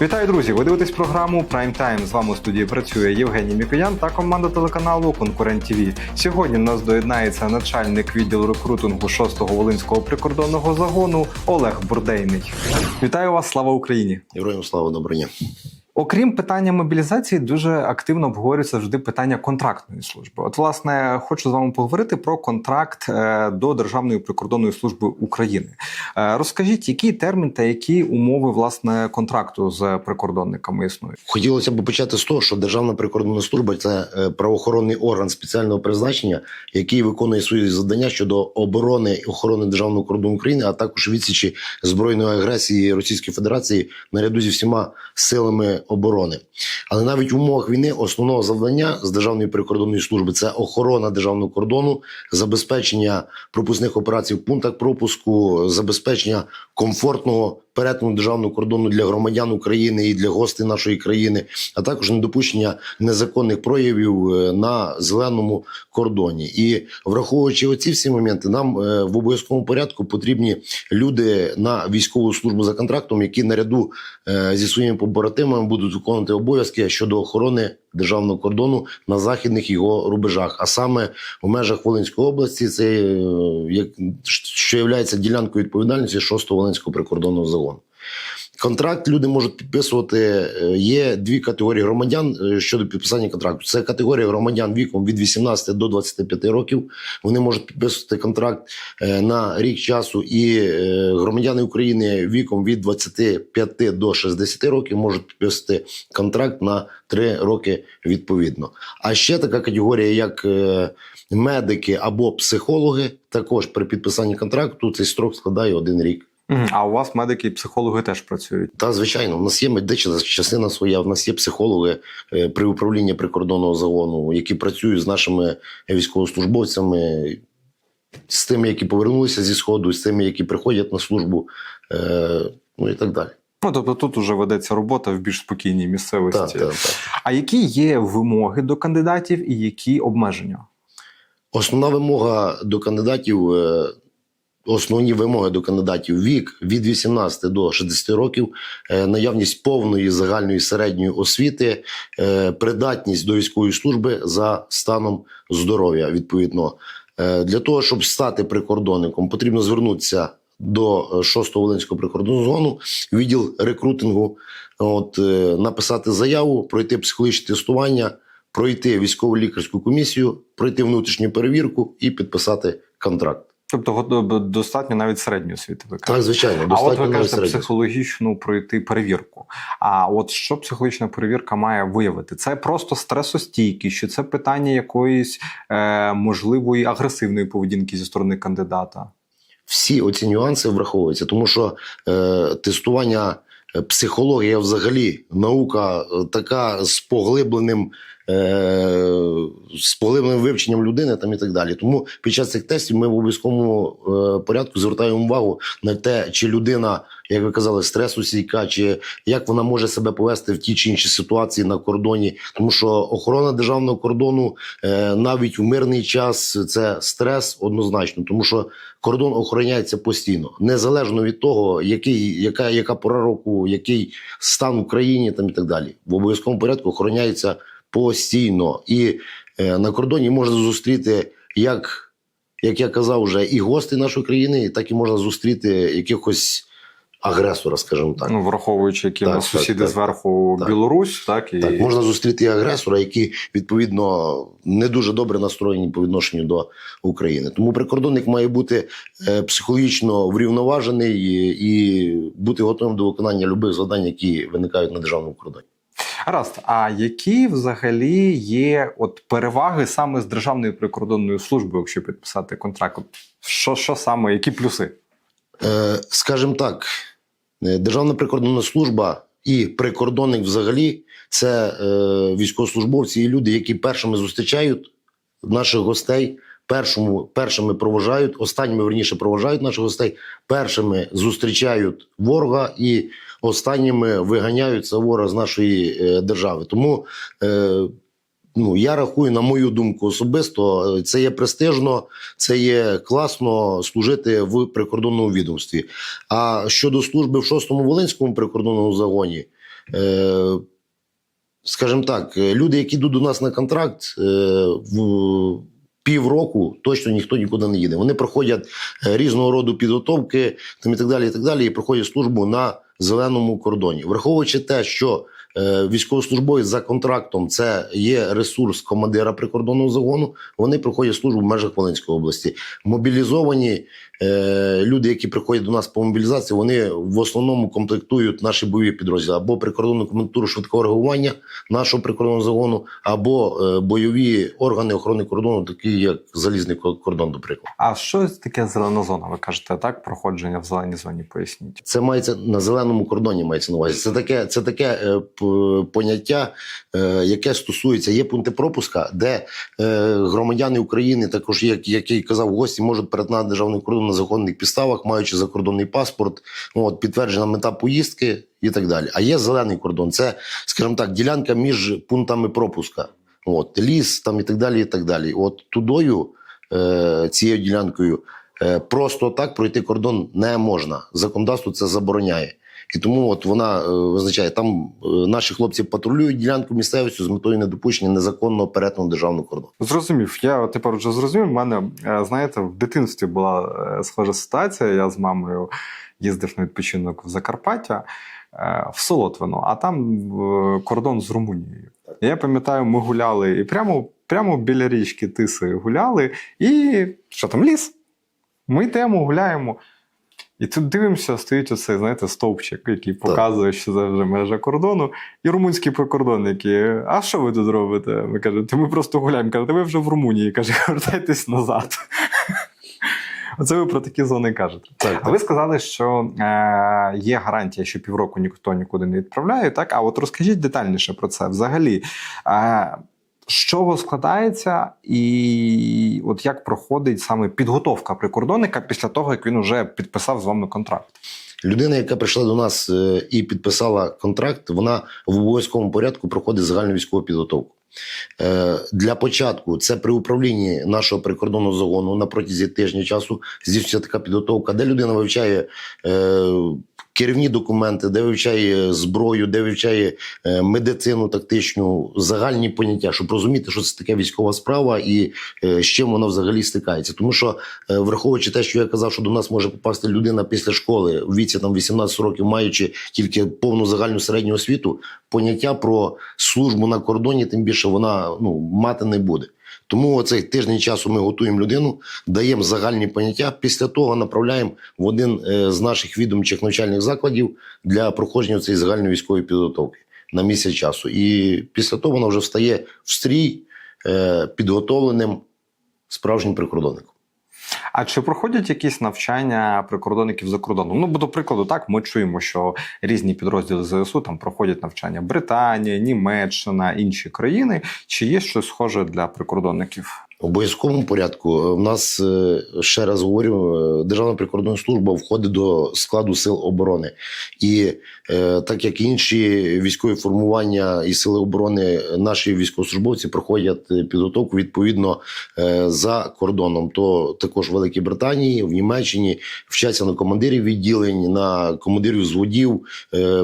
Вітаю, друзі! Ви дивитесь програму Prime Time. З вами у студії працює Євгеній Мікоян та команда телеканалу Конкурент ТВ. Сьогодні нас доєднається начальник відділу рекрутингу 6-го Волинського прикордонного загону Олег Бурдейний. Вітаю вас! Слава Україні! Героям слава доброго. Окрім питання мобілізації, дуже активно обговорюється завжди питання контрактної служби. От, власне, хочу з вами поговорити про контракт е, до Державної прикордонної служби України. Е, Розкажіть, який термін та які умови власне контракту з прикордонниками існують? Хотілося б почати з того, що Державна прикордонна служба це е, правоохоронний орган спеціального призначення, який виконує свої завдання щодо оборони і охорони державного кордону України, а також відсічі збройної агресії Російської Федерації наряду зі всіма силами оборони. Але навіть в умовах війни основного завдання з Державної прикордонної служби це охорона державного кордону, забезпечення пропускних операцій в пунктах пропуску, забезпечення комфортного перетину державного кордону для громадян України і для гостей нашої країни, а також недопущення незаконних проявів е, на зеленому кордоні. І враховуючи оці всі моменти, нам е, в обов'язковому порядку потрібні люди на військову службу за контрактом, які наряду е, зі своїми побратимами будуть виконувати обов'язки щодо охорони державного кордону на західних його рубежах, а саме у межах Волинської області, це як що є ділянкою відповідальності 6-го Волинського прикордонного загону. Контракт люди можуть підписувати. е, Є дві категорії громадян е, щодо підписання контракту. Це категорія громадян віком від 18 до 25 років. Вони можуть підписувати контракт е, на рік часу, і громадяни України віком від 25 до 60 років можуть підписати контракт на 3 роки відповідно. А ще така категорія, як медики або психологи, також при підписанні контракту цей строк складає один рік. А у вас медики і психологи теж працюють. Та звичайно, в нас є медична частина своя. В нас є психологи е, при управлінні прикордонного загону, які працюють з нашими військовослужбовцями, з тими, які повернулися зі сходу, з тими, які приходять на службу, е, ну і так далі. Ну тобто тут уже ведеться робота в більш спокійній місцевості. Так, так, так. А які є вимоги до кандидатів і які обмеження? Основна вимога до кандидатів. Основні вимоги до кандидатів вік від 18 до 60 років, е, наявність повної загальної середньої освіти, е, придатність до військової служби за станом здоров'я. Відповідно, Е, для того, щоб стати прикордонником, потрібно звернутися до 6-го Волинського прикордонного зону, відділ рекрутингу, от, написати заяву, пройти психологічне тестування, пройти військово лікарську комісію, пройти внутрішню перевірку і підписати контракт. Тобто достатньо навіть середньої освіти. Ви Так, кажете. звичайно, А от ви кажете психологічну пройти перевірку. А от що психологічна перевірка має виявити? Це просто стресостійкість, чи це питання якоїсь е, можливої агресивної поведінки зі сторони кандидата? всі оці нюанси враховуються, тому що е, тестування е, психологія, взагалі, наука е, така з поглибленим. Е, з поглибленим вивченням людини там і так далі. Тому під час цих тестів ми в обов'язковому е, порядку звертаємо увагу на те, чи людина, як ви казали, стресостійка, чи як вона може себе повести в тій чи іншій ситуації на кордоні. Тому що охорона державного кордону е, навіть в мирний час це стрес однозначно, тому що кордон охороняється постійно, незалежно від того, який, яка, яка пора року, який стан в країні там і так далі. В обов'язковому порядку охороняється постійно. І е, на кордоні можна зустріти як, як я казав, вже і гостей нашої країни, так і можна зустріти якихось агресора, скажімо так. Ну, враховуючи, які Так, у нас так, сусіди так. зверху Так. Білорусь, так і Так, можна зустріти і агресора, які відповідно не дуже добре настроєні по відношенню до України. Тому прикордонник має бути е, психологічно врівноважений і бути готовим до виконання любих завдань, які виникають на державному кордоні. Гаразд, а які взагалі є от переваги саме з Державною прикордонною службою, якщо підписати контракт? Що, що саме, які плюси? Е, скажімо так, е, Державна прикордонна служба і прикордонник взагалі це е, військовослужбовці і люди, які першими зустрічають наших гостей, першому, першими проважають, останніми верніше проважають наших гостей, першими зустрічають ворога і останніми виганяють ворога з нашої е, держави. Тому е, ну, я рахую, на мою думку, особисто, це є престижно, це є класно служити в прикордонному відомстві. А щодо служби в 6-му Волинському прикордонному загоні, е, скажімо так, люди, які йдуть до нас на контракт, в півроку точно ніхто нікуди не їде. Вони проходять різного роду підготовки там, і так далі, і так далі, і проходять службу на зеленому кордоні. Враховуючи те, що військовослужбовець за контрактом це є ресурс командира прикордонного загону, вони проходять службу в межах Волинської області. Мобілізовані е, люди, які приходять до нас по мобілізації, вони в основному комплектують наші бойові підрозділи або прикордонну комендатуру швидкого реагування нашого прикордонного загону, або е, бойові органи охорони кордону, такі як залізний ко- кордон, до прикладу. А що таке зелена зона? Ви кажете, так? Проходження в зеленій зоні, поясніть. Це мається на зеленому кордоні. Мається на увазі. Це таке, це таке е, п- поняття, е, яке стосується є пункти пропуска, де е, громадяни України, також як який казав гості, можуть перетнати державний кордон на законних підставах, маючи закордонний паспорт, ну, от підтверджена мета поїздки і так далі. А є зелений кордон. Це, скажімо так, ділянка між пунктами пропуска. От ліс там і так далі. І так далі. От тудою е, цією ділянкою. Просто так пройти кордон не можна. Законодавство це забороняє. І тому от вона е, визначає, там е, наші хлопці патрулюють ділянку місцевістю з метою недопущення незаконного перетину державного кордону. Зрозумів. Я тепер вже зрозумів. У мене, е, знаєте, в дитинстві була схожа ситуація. Я з мамою їздив на відпочинок в Закарпаття в Солотвино, а там кордон з Румунією. Я пам'ятаю, ми гуляли і прямо, прямо біля річки Тиси гуляли, і що там ліс? Ми йдемо, гуляємо. І тут дивимося, стоїть оцей, знаєте, стовпчик, який показує, що це вже межа кордону, і румунські прикордонники. А що ви тут робите? Ми кажемо, та ми просто гуляємо. Каже, ви вже в Румунії. Каже, вертайтесь назад. Оце ви про такі зони кажете. Так, А ви сказали, що е, є гарантія, що півроку ніхто нікуди не відправляє. Так, а от розкажіть детальніше про це. Взагалі, е, з чого складається, і от як проходить саме підготовка прикордонника після того, як він вже підписав з вами контракт? Людина, яка прийшла до нас е, і підписала контракт, вона в обов'язковому порядку проходить загальну військову підготовку. Е, Для початку це при управлінні нашого прикордонного загону на протязі тижня часу здійснюється така підготовка, де людина вивчає е, керівні документи, де вивчає зброю, де вивчає е, медицину тактичну, загальні поняття, щоб розуміти, що це таке військова справа і е, з чим вона взагалі стикається. Тому що, е, враховуючи те, що я казав, що до нас може попасти людина після школи у віці там 18 років, маючи тільки повну загальну середню освіту, поняття про службу на кордоні, тим більше вона ну, мати не буде. Тому оцей тиждень часу ми готуємо людину, даємо загальні поняття. Після того направляємо в один е, з наших відомчих навчальних закладів для проходження цієї загальної військової підготовки на місяць часу. І після того вона вже встає в стрій е, підготовленим справжнім прикордонником. А чи проходять якісь навчання прикордонників за кордоном? Ну, бо, до прикладу, так ми чуємо, що різні підрозділи ЗСУ там проходять навчання Британія, Німеччина, інші країни. Чи є щось схоже для прикордонників? Обов'язковому порядку е, в нас е, ще раз говорю, е, Державна прикордонна служба входить до складу сил оборони, і так як інші військові формування і сили оборони, наші військовослужбовці проходять підготовку відповідно за кордоном. То також в Великій Британії, в Німеччині вчаться на командирів відділень, на командирів зводів,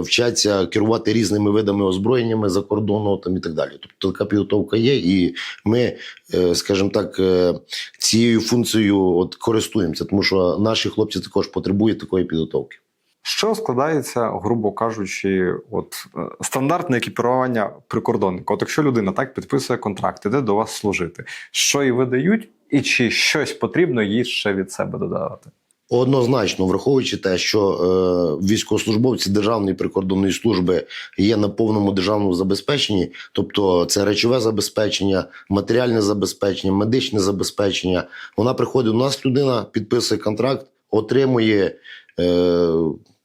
вчаться керувати різними видами озброєннями за кордоном там і так далі. Тобто така підготовка є, і ми е, скажімо так, е, цією функцією от користуємося, тому що наші хлопці також потребують такої підготовки. Що складається, грубо кажучи, от е, стандартне екіпірування прикордонника? От якщо людина так підписує контракт, іде до вас служити, що їй видають, і чи щось потрібно їй ще від себе додавати? Однозначно, враховуючи те, що е, військовослужбовці Державної прикордонної служби є на повному державному забезпеченні, тобто це речове забезпечення, матеріальне забезпечення, медичне забезпечення. Вона приходить до нас, людина підписує контракт, отримує. Е,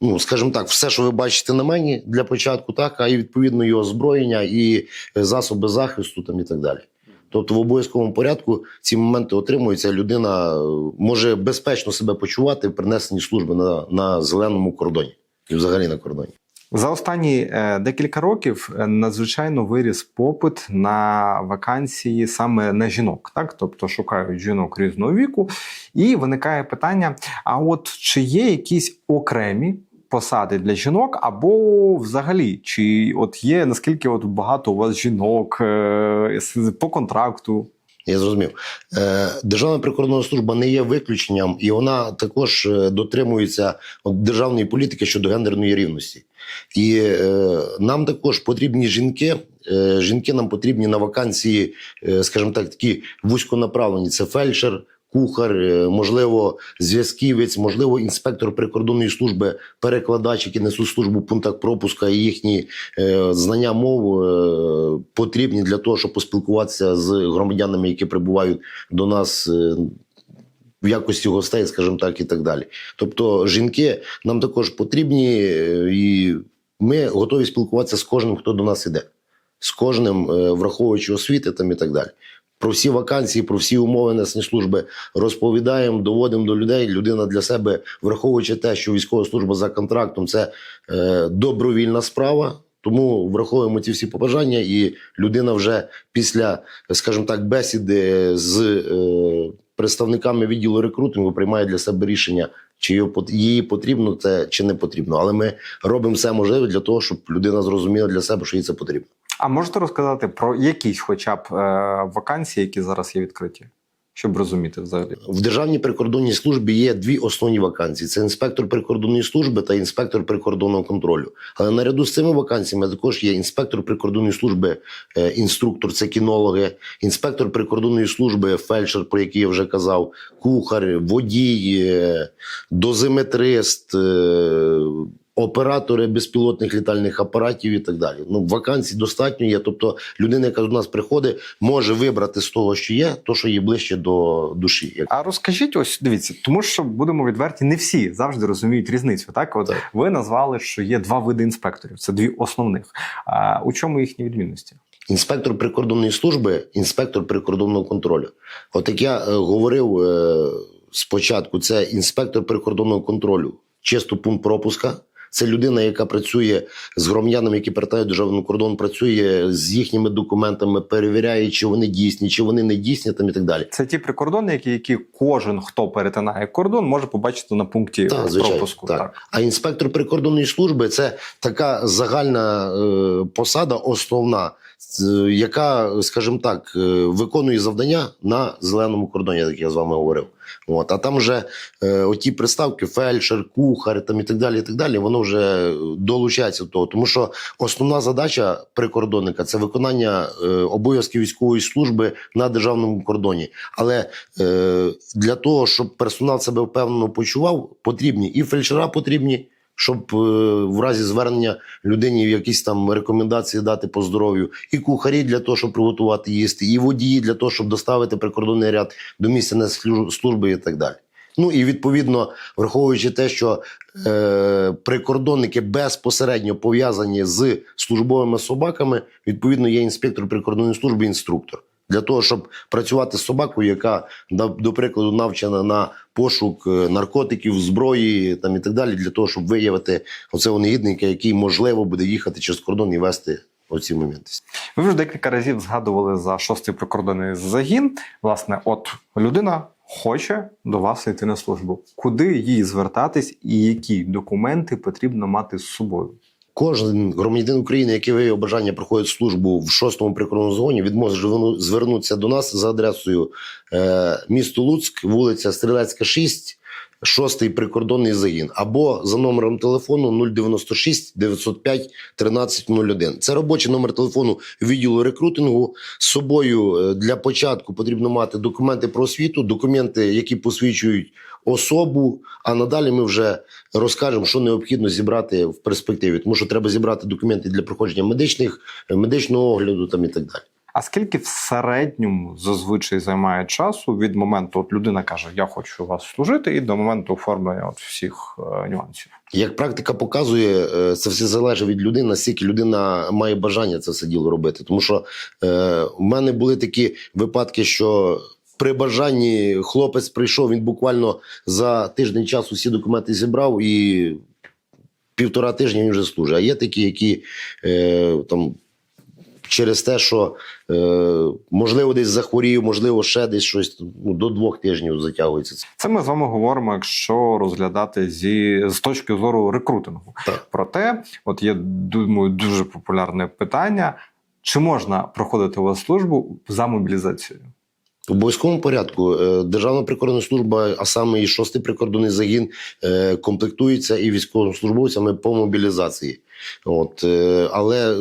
Ну, скажімо так, все, що ви бачите на мені для початку, так, а і відповідно і озброєння, і е, засоби захисту там і так далі. Тобто в обов'язковому порядку ці моменти отримуються. Людина е, може безпечно себе почувати в принесенні служби на, на зеленому кордоні і взагалі на кордоні. За останні е, декілька років е, надзвичайно виріс попит на вакансії саме на жінок, так тобто шукають жінок різного віку, і виникає питання: а от чи є якісь окремі посади для жінок, або взагалі, чи от є наскільки от багато у вас жінок е, по контракту? Я зрозумів. Е, Державна прикордонна служба не є виключенням, і вона також е, дотримується от, державної політики щодо гендерної рівності. І нам також потрібні жінки. Жінки нам потрібні на вакансії, скажімо так, такі вузьконаправлені. Це фельдшер, кухар, е, можливо, зв'язківець, можливо, інспектор прикордонної служби, перекладач, які несуть службу в пунктах пропуска, і їхні е, знання мов е, потрібні для того, щоб поспілкуватися з громадянами, які прибувають до нас. в якості гостей, скажімо так, і так далі. Тобто, жінки нам також потрібні, і ми готові спілкуватися з кожним, хто до нас іде, з кожним, е, враховуючи освіти там і так далі. Про всі вакансії, про всі умови несення служби розповідаємо, доводимо до людей. Людина для себе, враховуючи те, що військова служба за контрактом це е, добровільна справа. Тому враховуємо ці всі побажання, і людина вже після, скажімо так, бесіди з е, представниками відділу рекрутингу приймає для себе рішення, чи її потрібно це чи не потрібно. Але ми робимо все можливе для того, щоб людина зрозуміла для себе, що їй це потрібно. А можете розказати про якісь, хоча б е, вакансії, які зараз є відкриті, щоб розуміти взагалі? В Державній прикордонній службі є дві основні вакансії: це інспектор прикордонної служби та інспектор прикордонного контролю. Але наряду з цими вакансіями також є інспектор прикордонної служби, е, інструктор, це кінологи, інспектор прикордонної служби, фельдшер, про який я вже казав, кухар, водій, е, дозиметрист. Оператори безпілотних літальних апаратів і так далі. Ну, вакансій достатньо є. Тобто, людина, яка до нас приходить, може вибрати з того, що є, то, що є ближче до душі. А розкажіть, ось дивіться, тому що будемо відверті, не всі завжди розуміють різницю. Так, от Так. ви назвали, що є два види інспекторів, це дві основних. А у чому їхні відмінності? інспектор прикордонної служби, інспектор прикордонного контролю. От як я е, говорив е, спочатку, це інспектор прикордонного контролю, чисто пункт пропуска. Це людина, яка працює з громадянами, які перетають державний кордон, працює з їхніми документами, перевіряє, чи вони дійсні, чи вони не дійсні, там і так далі. Це ті прикордонники, які кожен, хто перетинає кордон, може побачити на пункті Так, звичайно, пропуску. так. А інспектор прикордонної служби це така загальна е, посада, основна, яка, скажімо так, е, виконує завдання на зеленому кордоні, як я з вами говорив. От, а там вже е, оті приставки, фельдшер, кухар там і так далі, і так далі, воно вже долучається до того. Тому що основна задача прикордонника це виконання е, обов'язків військової служби на державному кордоні. Але е, для того, щоб персонал себе впевнено почував, потрібні і фельдшера потрібні, щоб е, в разі звернення людині якісь там рекомендації дати по здоров'ю, і кухарі для того, щоб приготувати їсти, і водії для того, щоб доставити прикордонний ряд до місця несення служби і так далі. Ну і відповідно, враховуючи те, що е, прикордонники безпосередньо пов'язані з службовими собаками, відповідно, є інспектор прикордонної служби, інструктор. Для того, щоб працювати з собакою, яка, до прикладу, навчена на пошук е, наркотиків, зброї там, і так далі, для того, щоб виявити оцього негідника, який можливо буде їхати через кордон і вести оці моменти. Ви вже декілька разів згадували за шостий прикордонний загін. Власне, от людина хоче до вас йти на службу. Куди їй звертатись і які документи потрібно мати з собою? Кожен громадянин України, який виявив бажання проходити службу в шостому прикордонному загоні, він може звернутися до нас за адресою е, місто Луцьк, вулиця Стрілецька, 6, шостий прикордонний загін, або за номером телефону 096 905 1301. Це робочий номер телефону відділу рекрутингу. З собою е, для початку потрібно мати документи про освіту, документи, які посвідчують особу. А надалі ми вже розкажемо, що необхідно зібрати в перспективі, тому що треба зібрати документи для проходження медичних, медичного огляду там і так далі. А скільки в середньому зазвичай займає часу від моменту, от людина каже, я хочу вас служити, і до моменту оформлення от всіх е, нюансів? Як практика показує, е, це все залежить від людини, наскільки людина має бажання це все діло робити. Тому що е, в мене були такі випадки, що при бажанні хлопець прийшов, він буквально за тиждень часу всі документи зібрав і півтора тижня він вже служить. А є такі, які е, там через те, що е, можливо десь захворів, можливо, ще десь щось ну, до двох тижнів затягується. Це ми з вами говоримо, якщо розглядати зі з точки зору рекрутингу. Так. Проте, от є думаю, дуже популярне питання: чи можна проходити у вас службу за мобілізацією? В обов'язковому порядку е, Державна прикордонна служба, а саме і шостий прикордонний загін, е, комплектується і військовослужбовцями по мобілізації. От, е, але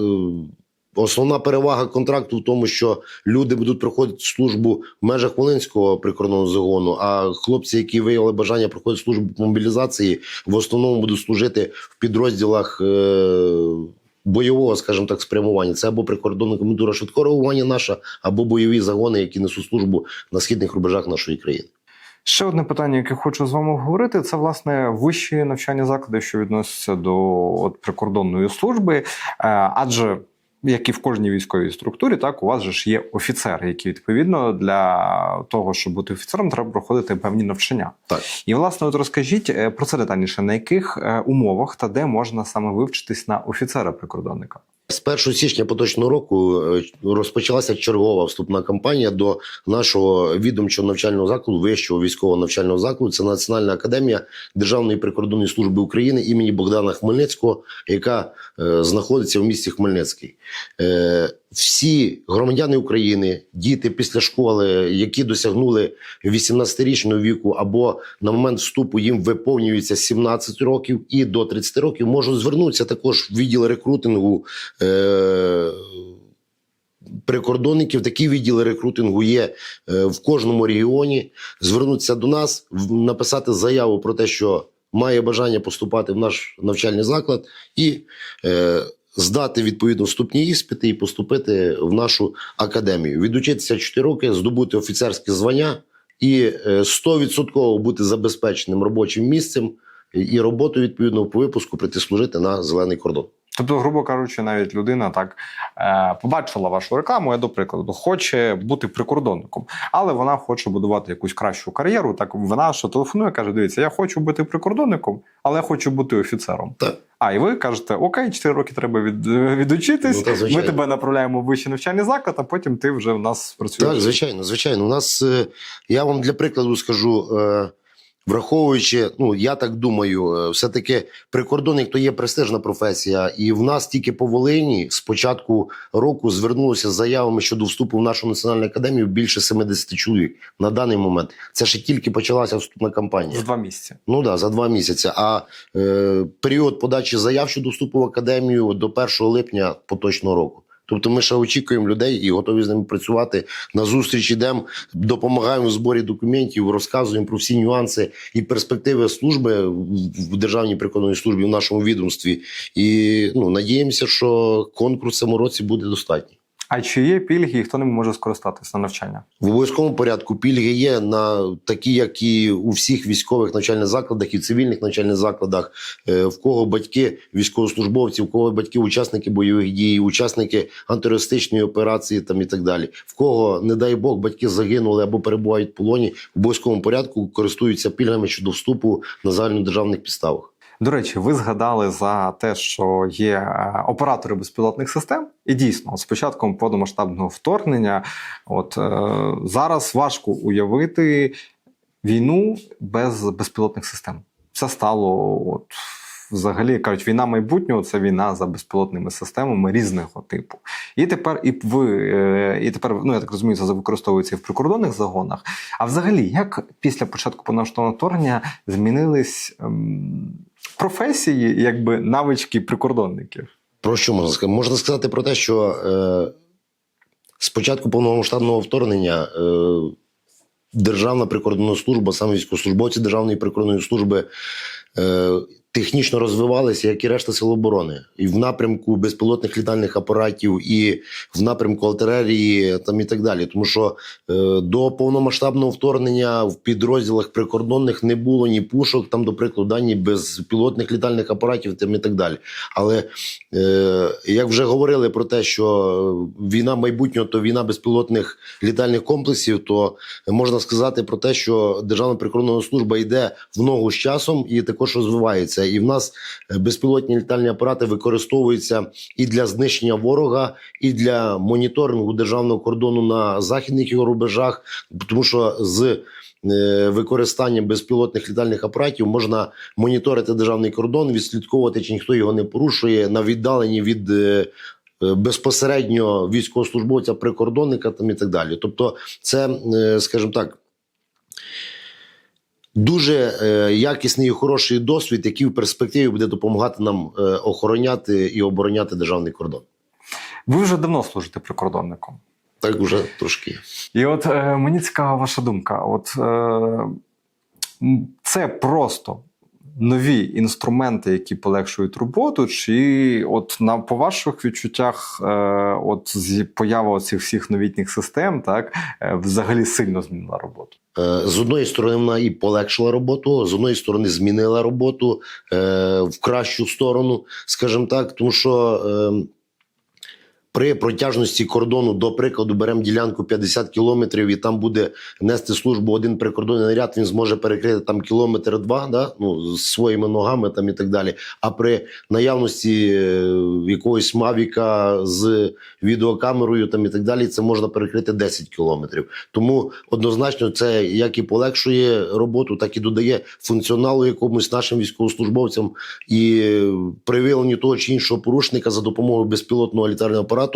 основна перевага контракту в тому, що люди будуть проходити службу в межах Волинського прикордонного загону, а хлопці, які виявили бажання проходити службу по мобілізації, в основному будуть служити в підрозділах. Е, Бойового, скажімо так, спрямування це або прикордонна комендура швидкого реагування наша, або бойові загони, які несуть службу на східних рубежах нашої країни. Ще одне питання, яке хочу з вами обговорити, це власне вищі навчальні заклади, що відносяться до от, прикордонної служби. Е, адже як і в кожній військовій структурі, так у вас же ж є офіцери, які відповідно для того, щоб бути офіцером, треба проходити певні навчання. Так. І власне, от розкажіть е, про це детальніше, на яких е, умовах та де можна саме вивчитись на офіцера прикордонника? З 1 січня поточного року е, розпочалася чергова вступна кампанія до нашого відомчого навчального закладу, вищого військового навчального закладу. Це Національна академія Державної прикордонної служби України імені Богдана Хмельницького, яка е, знаходиться в місті Хмельницький. Е, всі громадяни України, діти після школи, які досягнули 18-річного віку, або на момент вступу їм виповнюється 17 років і до 30 років, можуть звернутися також в відділ рекрутингу. Е- Прикордонників такі відділи рекрутингу є е, в кожному регіоні. Звернутися до нас, написати заяву про те, що має бажання поступати в наш навчальний заклад, і е, здати відповідно вступні іспити і поступити в нашу академію. Відучитися 4 роки, здобути офіцерське звання і е, 100% бути забезпеченим робочим місцем і роботою відповідно по випуску прийти служити на зелений кордон. Тобто, грубо кажучи, навіть людина так е, побачила вашу рекламу, я до прикладу, хоче бути прикордонником, але вона хоче будувати якусь кращу кар'єру. Так вона що телефонує, каже: дивіться, я хочу бути прикордонником, але я хочу бути офіцером. Так. А і ви кажете, окей, 4 роки треба від, відучитись. Ну, та, ми тебе направляємо в вищий навчальний заклад, а потім ти вже в нас працюєш. Так, звичайно, звичайно. У нас е, я вам для прикладу скажу. Враховуючи, ну я так думаю, е, все-таки прикордонник то є престижна професія, і в нас тільки по Волині з початку року звернулося з заявами щодо вступу в нашу національну академію більше 70 чоловік на даний момент. Це ще тільки почалася вступна кампанія. За два місяці. Ну да, за два місяці. А е, період подачі заяв щодо вступу в академію до 1 липня поточного року. Тобто ми ще очікуємо людей і готові з ними працювати. На зустріч йдемо, допомагаємо в зборі документів, розказуємо про всі нюанси і перспективи служби в державній прикордонній службі в нашому відомстві. І ну надіємося, що конкурс в цьому році буде достатній. А чи є пільги, і хто ними може скористатися на навчання? В обов'язковому порядку пільги є на такі, як і у всіх військових навчальних закладах і цивільних навчальних закладах, Е, в кого батьки військовослужбовці, в кого батьки учасники бойових дій, учасники антитерористичної операції там і так далі. В кого, не дай Бог, батьки загинули або перебувають в полоні, в обов'язковому порядку користуються пільгами щодо вступу на загальнодержавних підставах. До речі, ви згадали за те, що є е, оператори безпілотних систем, і дійсно, з початком повномасштабного вторгнення, от е, зараз важко уявити війну без безпілотних систем. Це стало от. Взагалі кажуть, війна майбутнього це війна за безпілотними системами різного типу. І тепер і ви, е, і тепер, ну я так розумію, це використовується і в прикордонних загонах. А взагалі, як після початку повномасштабного вторгнення змінились ем, професії, якби навички прикордонників? Про що можна сказати? Можна сказати про те, що е, з початку повномасштабного вторгнення е, Державна прикордонна служба, саме військовослужбовці Державної прикордонної служби е, технічно розвивалися, як і решта сил оборони. І в напрямку безпілотних літальних апаратів, і в напрямку артилерії там і так далі. Тому що е, до повномасштабного вторгнення в підрозділах прикордонних не було ні пушок, там, до прикладу, да, ні безпілотних літальних апаратів там і так далі. Але е, як вже говорили про те, що війна майбутнього то війна безпілотних літальних комплексів, то можна сказати про те, що Державна прикордонна служба йде в ногу з часом і також розвивається. Розвиваються, і в нас е, безпілотні літальні апарати використовуються і для знищення ворога, і для моніторингу державного кордону на західних його рубежах, тому що з е, використанням безпілотних літальних апаратів можна моніторити державний кордон, відслідковувати, чи ніхто його не порушує на віддаленні від. е, Безпосередньо військовослужбовця прикордонника там і так далі. Тобто, це, скажімо так, дуже е, якісний і хороший досвід, який в перспективі буде допомагати нам е, охороняти і обороняти державний кордон. Ви вже давно служите прикордонником. Так уже трошки. І от е, мені цікава ваша думка. От е, це просто нові інструменти, які полегшують роботу, чи от на по ваших відчуттях, е, от поява цих всіх новітніх систем, так е, взагалі сильно змінила роботу. Е, З одної сторони, вона і полегшила роботу, з одної сторони, змінила роботу е, в кращу сторону, скажімо так, тому що. Е, при протяжності кордону, до прикладу, беремо ділянку 50 кілометрів, і там буде нести службу один прикордонний наряд. Він зможе перекрити там кілометр два, да? ну, своїми ногами там і так далі. А при наявності е, якогось мавіка з відеокамерою там і так далі, це можна перекрити 10 кілометрів. Тому однозначно це як і полегшує роботу, так і додає функціоналу якомусь нашим військовослужбовцям і е, при виявленні того чи іншого порушника за допомогою безпілотного літального апарату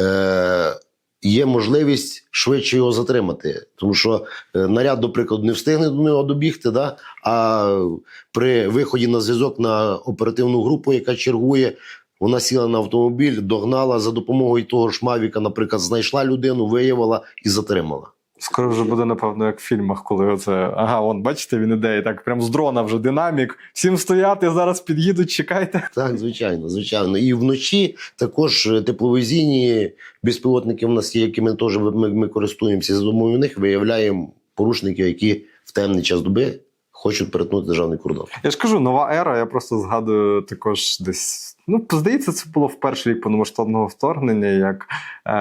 е- є можливість швидше його затримати. Тому що е, наряд, до прикладу, не встигне до нього добігти, да? а при виході на зв'язок на оперативну групу, яка чергує. Вона сіла на автомобіль, догнала за допомогою того ж Мавіка, наприклад, знайшла людину, виявила і затримала. Скоро вже буде, напевно, як в фільмах, коли оце ага, он бачите, він іде, і так прям з дрона вже динамік. Всім стояти, зараз під'їдуть, чекайте. Так, звичайно, звичайно. І вночі також тепловізійні безпілотники в нас є, якими теж ми, ми користуємося. За допомогою них виявляємо порушників, які в темний час доби хочуть перетнути державний кордон. Я ж кажу, нова ера. Я просто згадую також десь. Ну, здається, це було в перший рік повномасштабного вторгнення, як е,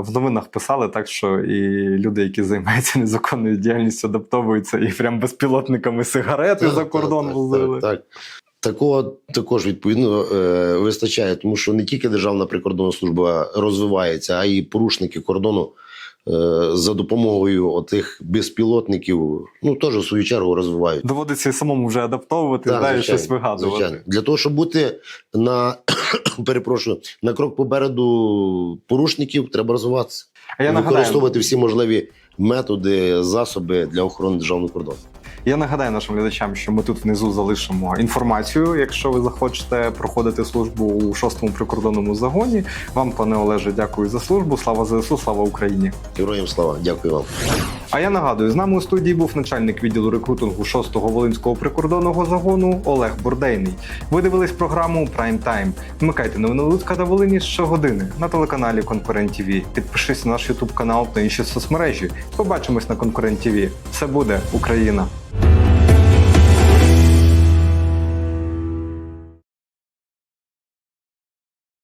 в новинах писали так, що і люди, які займаються незаконною діяльністю, адаптовуються і прям безпілотниками сигарети за кордон так, возили. Так, так. Такого також відповідно е, вистачає, тому що не тільки Державна прикордонна служба розвивається, а й порушники кордону за допомогою отих безпілотників, ну теж в свою чергу розвивають. Доводиться самому вже адаптовувати, Так, далі звичайно, щось вигадувати. звичайно. Для того, щоб бути на перепрошую, на крок попереду порушників, треба розвиватися. А я нагадаю, використовувати всі можливі методи, засоби для охорони державного кордону. Я нагадаю нашим глядачам, що ми тут внизу залишимо інформацію, якщо ви захочете проходити службу у шостому прикордонному загоні. Вам, пане Олеже, дякую за службу. Слава ЗСУ, слава Україні! Героям слава, дякую вам. А я нагадую, з нами у студії був начальник відділу рекрутингу 6-го волинського прикордонного загону Олег Бурдейний. Ви дивились програму Прайм Тайм. Вмикайте новини Луцька та Волині щогодини на телеканалі Конкурент ТВ. Підпишись на наш Ютуб канал та інші соцмережі. Побачимось на Конкурент ТВ. Все буде Україна!